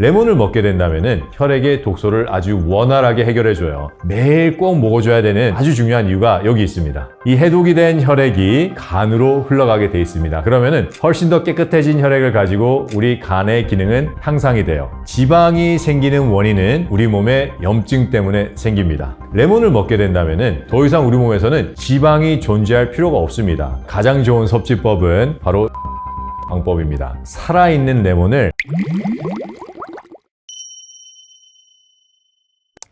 레몬을 먹게 된다면 혈액의 독소를 아주 원활하게 해결해줘요. 매일 꼭 먹어줘야 되는 아주 중요한 이유가 여기 있습니다. 이 해독이 된 혈액이 간으로 흘러가게 돼 있습니다. 그러면은 훨씬 더 깨끗해진 혈액을 가지고 우리 간의 기능은 향상이 돼요. 지방이 생기는 원인은 우리 몸의 염증 때문에 생깁니다. 레몬을 먹게 된다면 더 이상 우리 몸에서는 지방이 존재할 필요가 없습니다. 가장 좋은 섭취법은 바로 방법입니다. 살아있는 레몬을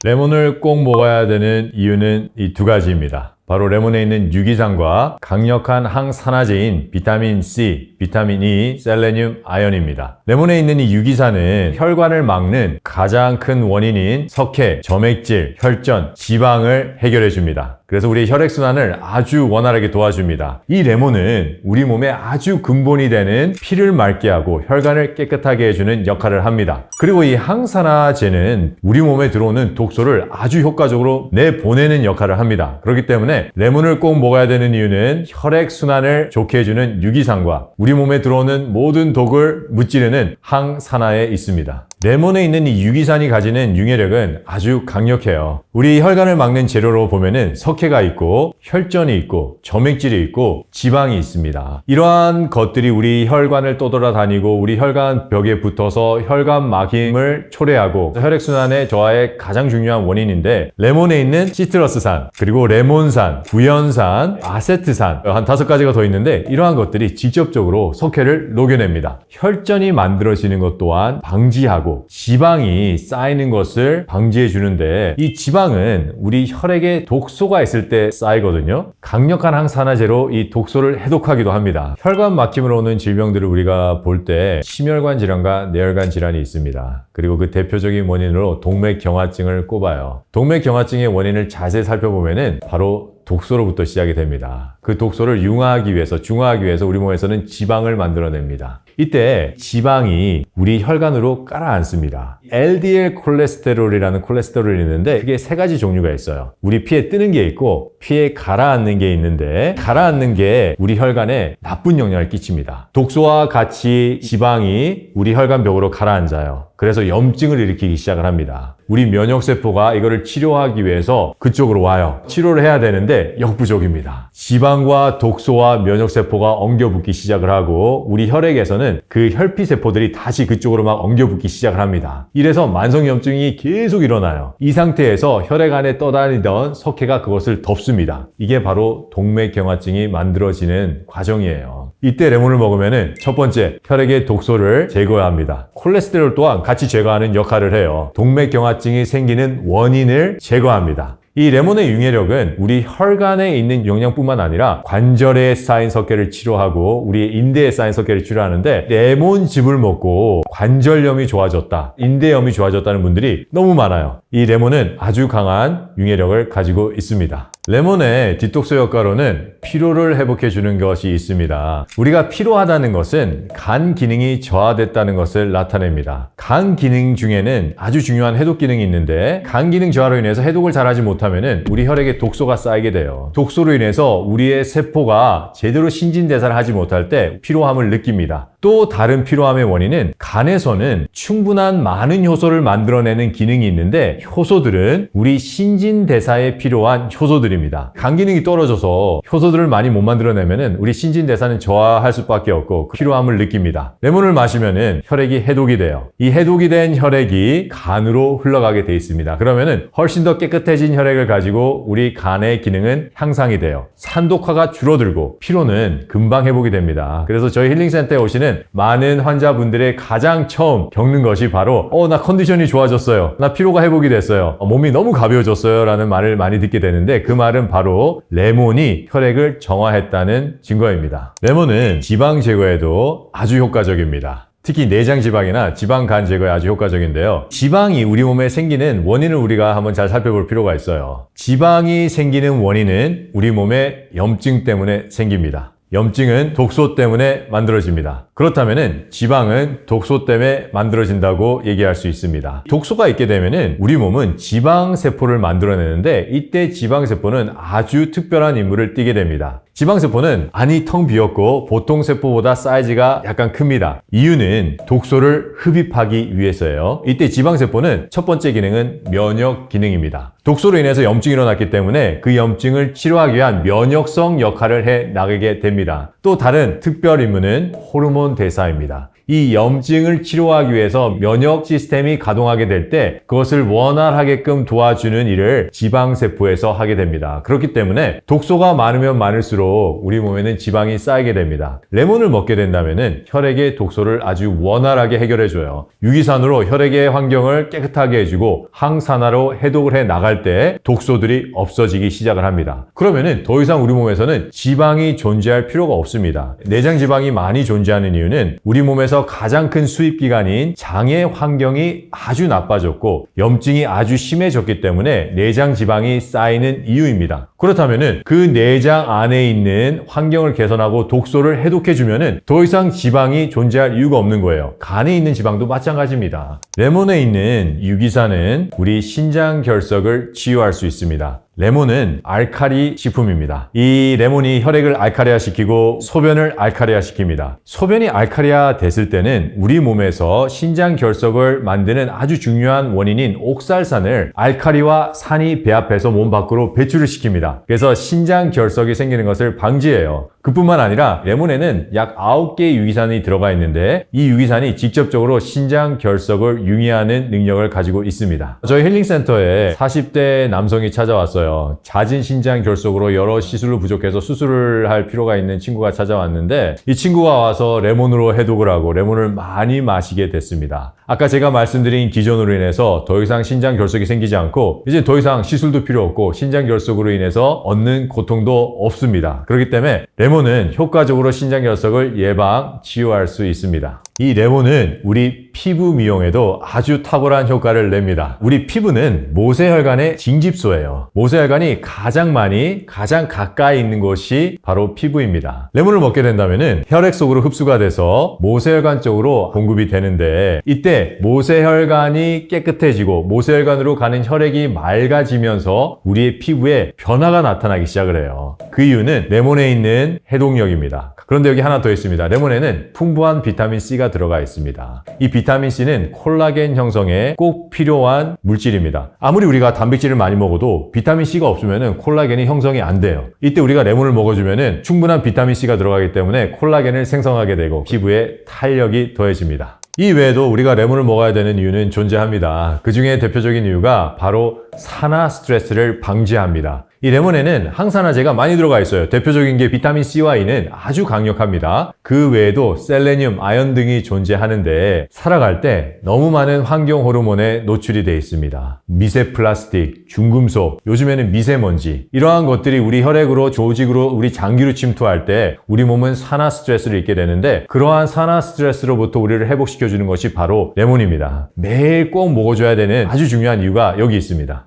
레몬을 꼭 먹어야 되는 이유는 이 두 가지입니다. 바로 레몬에 있는 유기산과 강력한 항산화제인 비타민 C, 비타민 E, 셀레늄, 아연입니다. 레몬에 있는 이 유기산은 혈관을 막는 가장 큰 원인인 석회, 점액질, 혈전, 지방을 해결해 줍니다. 그래서 우리의 혈액순환을 아주 원활하게 도와줍니다. 이 레몬은 우리 몸에 아주 근본이 되는 피를 맑게 하고 혈관을 깨끗하게 해주는 역할을 합니다. 그리고 이 항산화제는 우리 몸에 들어오는 독소를 아주 효과적으로 내보내는 역할을 합니다. 그렇기 때문에 레몬을 꼭 먹어야 되는 이유는 혈액순환을 좋게 해주는 유기산과 우리 몸에 들어오는 모든 독을 무찌르는 항산화에 있습니다. 레몬에 있는 이 유기산이 가지는 융해력은 아주 강력해요. 우리 혈관을 막는 재료로 보면은 석회가 있고 혈전이 있고 점액질이 있고 지방이 있습니다. 이러한 것들이 우리 혈관을 떠돌아다니고 우리 혈관 벽에 붙어서 혈관 막힘을 초래하고 혈액순환의 저하의 가장 중요한 원인인데 레몬에 있는 시트러스산 그리고 레몬산, 구연산, 아세트산 한 다섯 가지가 더 있는데 이러한 것들이 직접적으로 석회를 녹여냅니다. 혈전이 만들어지는 것 또한 방지하고 지방이 쌓이는 것을 방지해 주는데 이 지방은 우리 혈액에 독소가 있을 때 쌓이거든요. 강력한 항산화제로 이 독소를 해독하기도 합니다. 혈관 막힘으로 오는 질병들을 우리가 볼 때 심혈관 질환과 뇌혈관 질환이 있습니다. 그리고 그 대표적인 원인으로 동맥경화증을 꼽아요. 동맥경화증의 원인을 자세히 살펴보면은 바로 독소로부터 시작이 됩니다. 그 독소를 융화하기 위해서, 중화하기 위해서 우리 몸에서는 지방을 만들어냅니다. 이때 지방이 우리 혈관으로 깔아앉습니다. LDL 콜레스테롤이라는 콜레스테롤이 있는데 그게 세 가지 종류가 있어요. 우리 피에 뜨는 게 있고 피에 가라앉는 게 있는데 가라앉는 게 우리 혈관에 나쁜 영향을 끼칩니다. 독소와 같이 지방이 우리 혈관 벽으로 가라앉아요. 그래서 염증을 일으키기 시작을 합니다. 우리 면역세포가 이거를 치료하기 위해서 그쪽으로 와요. 치료를 해야 되는데 역부족입니다. 지방과 독소와 면역세포가 엉겨붙기 시작을 하고 우리 혈액에서는 그 혈피세포들이 다시 그쪽으로 막 엉겨붙기 시작을 합니다. 이래서 만성염증이 계속 일어나요. 이 상태에서 혈액 안에 떠다니던 석회가 그것을 덮습니다. 이게 바로 동맥경화증이 만들어지는 과정이에요. 이때 레몬을 먹으면 첫 번째 혈액의 독소를 제거해야 합니다. 콜레스테롤 또한 같이 제거하는 역할을 해요. 동맥경화증이 생기는 원인을 제거합니다. 이 레몬의 융해력은 우리 혈관에 있는 영양뿐만 아니라 관절에 쌓인 석회를 치료하고 우리 인대에 쌓인 석회를 치료하는데 레몬즙을 먹고 관절염이 좋아졌다, 인대염이 좋아졌다는 분들이 너무 많아요. 이 레몬은 아주 강한 융해력을 가지고 있습니다. 레몬의 디톡스 효과로는 피로를 회복해 주는 것이 있습니다. 우리가 피로하다는 것은 간 기능이 저하됐다는 것을 나타냅니다. 간 기능 중에는 아주 중요한 해독 기능이 있는데 간 기능 저하로 인해서 해독을 잘하지 못하면 우리 혈액에 독소가 쌓이게 돼요. 독소로 인해서 우리의 세포가 제대로 신진대사를 하지 못할 때 피로함을 느낍니다. 또 다른 피로함의 원인은 간에서는 충분한 많은 효소를 만들어내는 기능이 있는데 효소들은 우리 신진대사에 필요한 효소들입니다. 간 기능이 떨어져서 효소들을 많이 못 만들어내면 우리 신진대사는 저하할 수밖에 없고 그 피로함을 느낍니다. 레몬을 마시면 혈액이 해독이 돼요. 이 해독이 된 혈액이 간으로 흘러가게 돼 있습니다. 그러면 훨씬 더 깨끗해진 혈액을 가지고 우리 간의 기능은 향상이 돼요. 산독화가 줄어들고 피로는 금방 회복이 됩니다. 그래서 저희 힐링센터에 오시는 많은 환자분들의 가장 처음 겪는 것이 바로 어 나 컨디션이 좋아졌어요. 나 피로가 회복이 됐어요. 어, 몸이 너무 가벼워졌어요. 라는 말을 많이 듣게 되는데 그 말은 바로 레몬이 혈액을 정화했다는 증거입니다. 레몬은 지방 제거에도 아주 효과적입니다. 특히 내장 지방이나 지방 간 제거에 아주 효과적인데요. 지방이 우리 몸에 생기는 원인을 우리가 한번 잘 살펴볼 필요가 있어요. 지방이 생기는 원인은 우리 몸의 염증 때문에 생깁니다. 염증은 독소 때문에 만들어집니다. 그렇다면은 지방은 독소 때문에 만들어진다고 얘기할 수 있습니다. 독소가 있게 되면은 우리 몸은 지방세포를 만들어내는데 이때 지방세포는 아주 특별한 임무를 띠게 됩니다. 지방세포는 안이 텅 비었고 보통 세포보다 사이즈가 약간 큽니다. 이유는 독소를 흡입하기 위해서예요. 이때 지방세포는 첫 번째 기능은 면역 기능입니다. 독소로 인해서 염증이 일어났기 때문에 그 염증을 치료하기 위한 면역성 역할을 해 나가게 됩니다. 또 다른 특별 임무는 호르몬 대사입니다. 이 염증을 치료하기 위해서 면역 시스템이 가동하게 될 때 그것을 원활하게끔 도와주는 일을 지방세포에서 하게 됩니다. 그렇기 때문에 독소가 많으면 많을수록 우리 몸에는 지방이 쌓이게 됩니다. 레몬을 먹게 된다면 혈액의 독소를 아주 원활하게 해결해줘요. 유기산으로 혈액의 환경을 깨끗하게 해주고 항산화로 해독을 해 나갈 때 독소들이 없어지기 시작을 합니다. 그러면은 더 이상 우리 몸에서는 지방이 존재할 필요가 없습니다. 내장 지방이 많이 존재하는 이유는 우리 몸에서 가장 큰 수입 기관인 장의 환경이 아주 나빠졌고 염증이 아주 심해졌기 때문에 내장 지방이 쌓이는 이유입니다. 그렇다면은 그 내장 안에 있는 환경을 개선하고 독소를 해독해 주면은 더 이상 지방이 존재할 이유가 없는 거예요. 간에 있는 지방도 마찬가지입니다. 레몬에 있는 유기산은 우리 신장 결석을 치유할 수 있습니다. 레몬은 알카리 식품입니다. 이 레몬이 혈액을 알카리화 시키고 소변을 알카리화 시킵니다. 소변이 알카리화 됐을 때는 우리 몸에서 신장 결석을 만드는 아주 중요한 원인인 옥살산을 알카리와 산이 배합해서 몸 밖으로 배출을 시킵니다. 그래서 신장 결석이 생기는 것을 방지해요. 그뿐만 아니라 레몬에는 약 9개의 유기산이 들어가 있는데 이 유기산이 직접적으로 신장 결석을 융해하는 능력을 가지고 있습니다. 저희 힐링센터에 40대 남성이 찾아왔어요. 잦은 신장 결석으로 여러 시술로 부족해서 수술을 할 필요가 있는 친구가 찾아왔는데 이 친구가 와서 레몬으로 해독을 하고 레몬을 많이 마시게 됐습니다. 아까 제가 말씀드린 기전으로 인해서 더 이상 신장 결석이 생기지 않고 이제 더 이상 시술도 필요 없고 신장 결석으로 인해서 얻는 고통도 없습니다. 그렇기 때문에 레몬은 효과적으로 신장 결석을 예방, 치유할 수 있습니다. 이 레몬은 우리 피부 미용에도 아주 탁월한 효과를 냅니다. 우리 피부는 모세혈관의 징집소예요. 모세 혈관이 가장 많이, 가장 가까이 있는 곳이 바로 피부입니다. 레몬을 먹게 된다면 혈액 속으로 흡수가 돼서 모세혈관 쪽으로 공급이 되는데 이때 모세혈관이 깨끗해지고 모세혈관으로 가는 혈액이 맑아지면서 우리의 피부에 변화가 나타나기 시작을 해요. 그 이유는 레몬에 있는 해독력입니다. 그런데 여기 하나 더 있습니다. 레몬에는 풍부한 비타민 C가 들어가 있습니다. 이 비타민 C는 콜라겐 형성에 꼭 필요한 물질입니다. 아무리 우리가 단백질을 많이 먹어도 비타민 C가 없으면 콜라겐이 형성이 안 돼요. 이때 우리가 레몬을 먹어주면 충분한 비타민 C가 들어가기 때문에 콜라겐을 생성하게 되고 피부에 탄력이 더해집니다. 이 외에도 우리가 레몬을 먹어야 되는 이유는 존재합니다. 그 중에 대표적인 이유가 바로 산화 스트레스를 방지합니다. 이 레몬에는 항산화제가 많이 들어가 있어요. 대표적인 게 비타민 C와 E는 아주 강력합니다. 그 외에도 셀레늄, 아연 등이 존재하는데 살아갈 때 너무 많은 환경 호르몬에 노출이 되어 있습니다. 미세 플라스틱, 중금속, 요즘에는 미세먼지 이러한 것들이 우리 혈액으로 조직으로 우리 장기로 침투할 때 우리 몸은 산화 스트레스를 입게 되는데 그러한 산화 스트레스로부터 우리를 회복시켜 주는 것이 바로 레몬입니다. 매일 꼭 먹어줘야 되는 아주 중요한 이유가 여기 있습니다.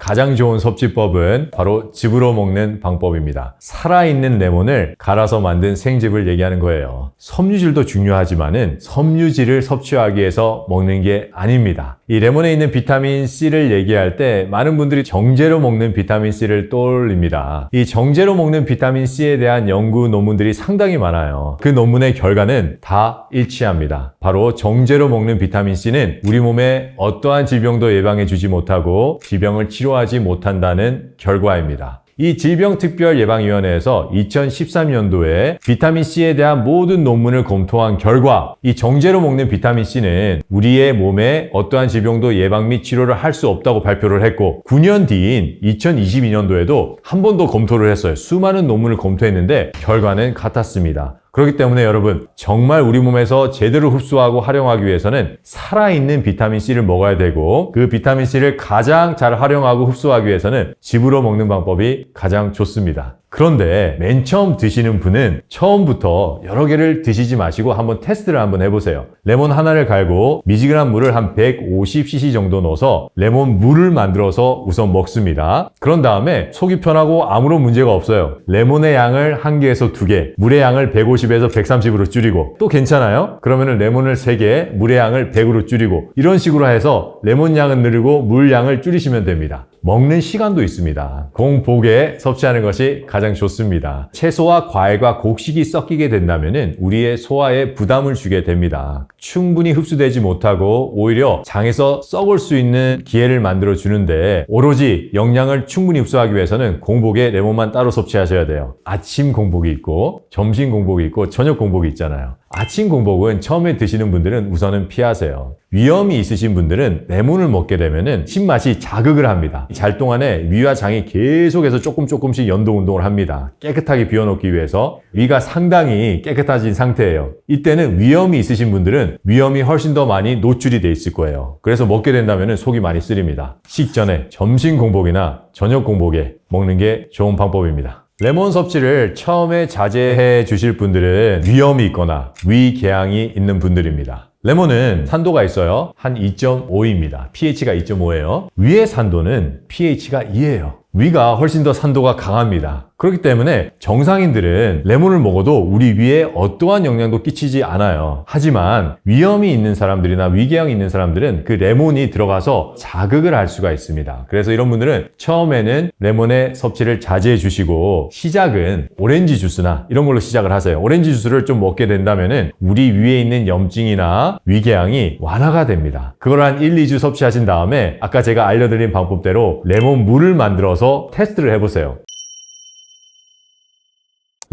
가장 좋은 섭취법은 바로 즙으로 먹는 방법입니다. 살아있는 레몬을 갈아서 만든 생즙을 얘기하는 거예요. 섬유질도 중요하지만은 섬유질을 섭취하기 위해서 먹는 게 아닙니다. 이 레몬에 있는 비타민 C를 얘기할 때 많은 분들이 정제로 먹는 비타민 C를 떠올립니다. 이 정제로 먹는 비타민 C에 대한 연구 논문들이 상당히 많아요. 그 논문의 결과는 다 일치합니다. 바로 정제로 먹는 비타민 C는 우리 몸에 어떠한 질병도 예방해 주지 못하고 질병을 치료하지 못한다는 결과입니다. 이 질병특별예방위원회에서 2013년도에 비타민C에 대한 모든 논문을 검토한 결과 이 정제로 먹는 비타민C는 우리의 몸에 어떠한 질병도 예방 및 치료를 할 수 없다고 발표를 했고 9년 뒤인 2022년도에도 한 번 더 검토를 했어요. 수많은 논문을 검토했는데 결과는 같았습니다. 그렇기 때문에 여러분 정말 우리 몸에서 제대로 흡수하고 활용하기 위해서는 살아있는 비타민C를 먹어야 되고 그 비타민C를 가장 잘 활용하고 흡수하기 위해서는 즙으로 먹는 방법이 가장 좋습니다. 그런데 맨 처음 드시는 분은 처음부터 여러 개를 드시지 마시고 한번 테스트를 한번 해보세요. 레몬 하나를 갈고 미지근한 물을 한 150cc 정도 넣어서 레몬 물을 만들어서 우선 먹습니다. 그런 다음에 속이 편하고 아무런 문제가 없어요. 레몬의 양을 한 개에서 두 개, 물의 양을 150에서 130으로 줄이고 또 괜찮아요? 그러면은 레몬을 3개, 물의 양을 100으로 줄이고 이런 식으로 해서 레몬 양은 늘리고 물 양을 줄이시면 됩니다. 먹는 시간도 있습니다. 공복에 섭취하는 것이 가장 좋습니다. 채소와 과일과 곡식이 섞이게 된다면 우리의 소화에 부담을 주게 됩니다. 충분히 흡수되지 못하고 오히려 장에서 썩을 수 있는 기회를 만들어 주는데 오로지 영양을 충분히 흡수하기 위해서는 공복에 레몬만 따로 섭취하셔야 돼요. 아침 공복이 있고 점심 공복이 있고 저녁 공복이 있잖아요. 아침 공복은 처음에 드시는 분들은 우선은 피하세요. 위험이 있으신 분들은 레몬을 먹게 되면은 신맛이 자극을 합니다. 잘 동안에 위와 장이 계속해서 조금 조금씩 연동 운동을 합니다. 깨끗하게 비워놓기 위해서 위가 상당히 깨끗해진 상태예요. 이때는 위험이 있으신 분들은 위험이 훨씬 더 많이 노출이 돼 있을 거예요. 그래서 먹게 된다면은 속이 많이 쓰립니다. 식전에 점심 공복이나 저녁 공복에 먹는 게 좋은 방법입니다. 레몬 섭취를 처음에 자제해 주실 분들은 위험이 있거나 위궤양이 있는 분들입니다. 레몬은 산도가 있어요. 한 2.5입니다. pH가 2.5예요. 위의 산도는 pH가 2예요. 위가 훨씬 더 산도가 강합니다. 그렇기 때문에 정상인들은 레몬을 먹어도 우리 위에 어떠한 영향도 끼치지 않아요. 하지만 위험이 있는 사람들이나 위궤양이 있는 사람들은 그 레몬이 들어가서 자극을 할 수가 있습니다. 그래서 이런 분들은 처음에는 레몬의 섭취를 자제해 주시고 시작은 오렌지 주스나 이런 걸로 시작을 하세요. 오렌지 주스를 좀 먹게 된다면은 우리 위에 있는 염증이나 위궤양이 완화가 됩니다. 그걸 한 1, 2주 섭취하신 다음에 아까 제가 알려드린 방법대로 레몬 물을 만들어서 테스트를 해보세요.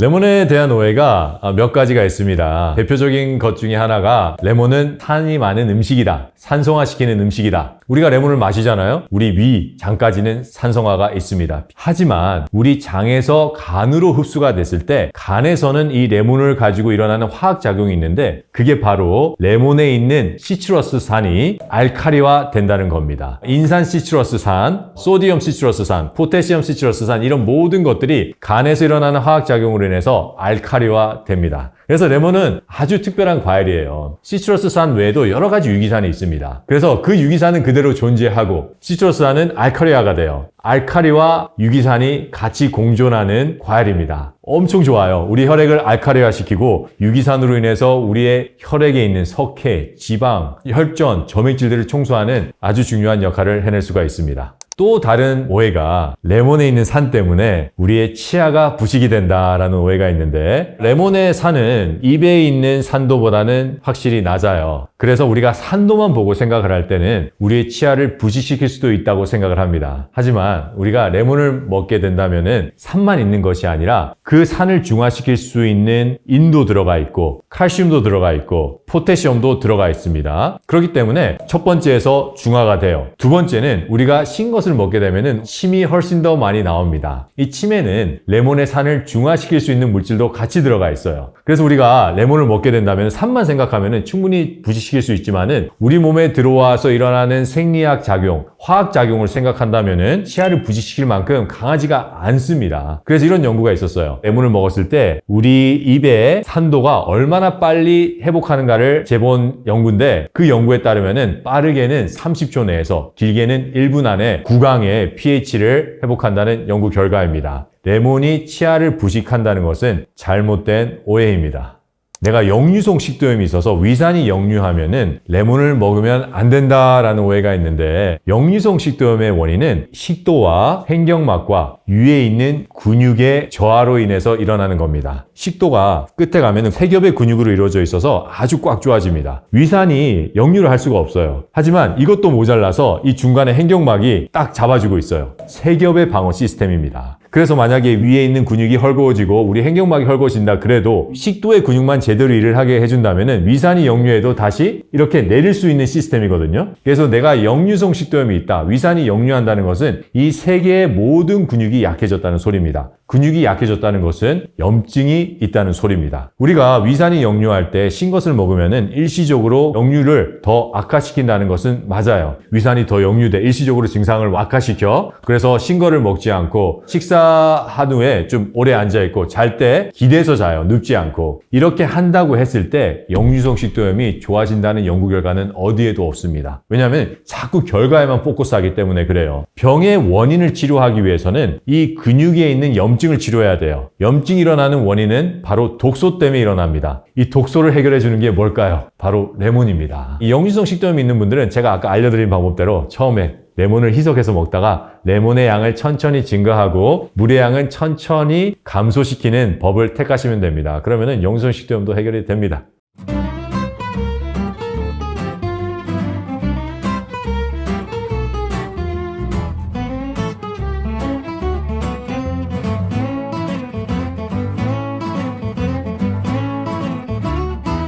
레몬에 대한 오해가 몇 가지가 있습니다. 대표적인 것 중에 하나가 레몬은 탄이 많은 음식이다. 산성화시키는 음식이다. 우리가 레몬을 마시잖아요. 우리 위, 장까지는 산성화가 있습니다. 하지만 우리 장에서 간으로 흡수가 됐을 때 간에서는 이 레몬을 가지고 일어나는 화학 작용이 있는데 그게 바로 레몬에 있는 시트러스산이 알카리화 된다는 겁니다. 인산 시트러스산, 소디움 시트러스산, 포테시엄 시트러스산 이런 모든 것들이 간에서 일어나는 화학 작용으로 인해서 알카리화 됩니다. 그래서 레몬은 아주 특별한 과일이에요. 시트러스산 외에도 여러 가지 유기산이 있습니다. 그래서 그 유기산은 그대로 존재하고 시트러스산은 알카리화가 돼요. 알카리와 유기산이 같이 공존하는 과일입니다. 엄청 좋아요. 우리 혈액을 알카리화 시키고 유기산으로 인해서 우리의 혈액에 있는 석회, 지방, 혈전, 점액질들을 청소하는 아주 중요한 역할을 해낼 수가 있습니다. 또 다른 오해가 레몬에 있는 산 때문에 우리의 치아가 부식이 된다라는 오해가 있는데 레몬의 산은 입에 있는 산도보다는 확실히 낮아요. 그래서 우리가 산도만 보고 생각을 할 때는 우리의 치아를 부식시킬 수도 있다고 생각을 합니다. 하지만 우리가 레몬을 먹게 된다면은 산만 있는 것이 아니라 그 산을 중화시킬 수 있는 인도 들어가 있고 칼슘도 들어가 있고 포테시엄도 들어가 있습니다. 그렇기 때문에 첫 번째에서 중화가 돼요. 두 번째는 우리가 신 것을 먹게 되면은 침이 훨씬 더 많이 나옵니다. 이 침에는 레몬의 산을 중화시킬 수 있는 물질도 같이 들어가 있어요. 그래서 우리가 레몬을 먹게 된다면 산만 생각하면은 충분히 부식시킬 수 있지만은 우리 몸에 들어와서 일어나는 생리학 작용, 화학 작용을 생각한다면은 치아를 부식시킬 만큼 강하지가 않습니다. 그래서 이런 연구가 있었어요. 레몬을 먹었을 때 우리 입의 산도가 얼마나 빨리 회복하는가를 재본 연구인데 그 연구에 따르면은 빠르게는 30초 내에서 길게는 1분 안에 구강의 pH를 회복한다는 연구 결과입니다. 레몬이 치아를 부식한다는 것은 잘못된 오해입니다. 내가 역류성 식도염이 있어서 위산이 역류하면은 레몬을 먹으면 안 된다라는 오해가 있는데 역류성 식도염의 원인은 식도와 횡격막과 위에 있는 근육의 저하로 인해서 일어나는 겁니다. 식도가 끝에 가면은 세 겹의 근육으로 이루어져 있어서 아주 꽉 조아집니다. 위산이 역류를 할 수가 없어요. 하지만 이것도 모자라서 이 중간에 횡격막이 딱 잡아주고 있어요. 세 겹의 방어 시스템입니다. 그래서 만약에 위에 있는 근육이 헐거워지고 우리 횡격막이 헐거워진다 그래도 식도의 근육만 제대로 일을 하게 해준다면 위산이 역류해도 다시 이렇게 내릴 수 있는 시스템이거든요. 그래서 내가 역류성 식도염이 있다. 위산이 역류한다는 것은 이 세 개의 모든 근육이 약해졌다는 소리입니다. 근육이 약해졌다는 것은 염증이 있다는 소리입니다. 우리가 위산이 역류할 때 신 것을 먹으면 일시적으로 역류를 더 악화시킨다는 것은 맞아요. 위산이 더 역류돼 일시적으로 증상을 악화시켜. 그래서 신 거를 먹지 않고 식사한 후에 좀 오래 앉아 있고 잘 때 기대서 자요. 눕지 않고. 이렇게 한다고 했을 때 역류성 식도염이 좋아진다는 연구 결과는 어디에도 없습니다. 왜냐하면 자꾸 결과에만 포커스하기 때문에 그래요. 병의 원인을 치료하기 위해서는 이 근육에 있는 염 증을 치료해야 돼요. 염증이 일어나는 원인은 바로 독소 때문에 일어납니다. 이 독소를 해결해 주는 게 뭘까요? 바로 레몬입니다. 이 역류성 식도염이 있는 분들은 제가 아까 알려드린 방법대로 처음에 레몬을 희석해서 먹다가 레몬의 양을 천천히 증가하고 물의 양은 천천히 감소시키는 법을 택하시면 됩니다. 그러면은 역류성 식도염도 해결이 됩니다.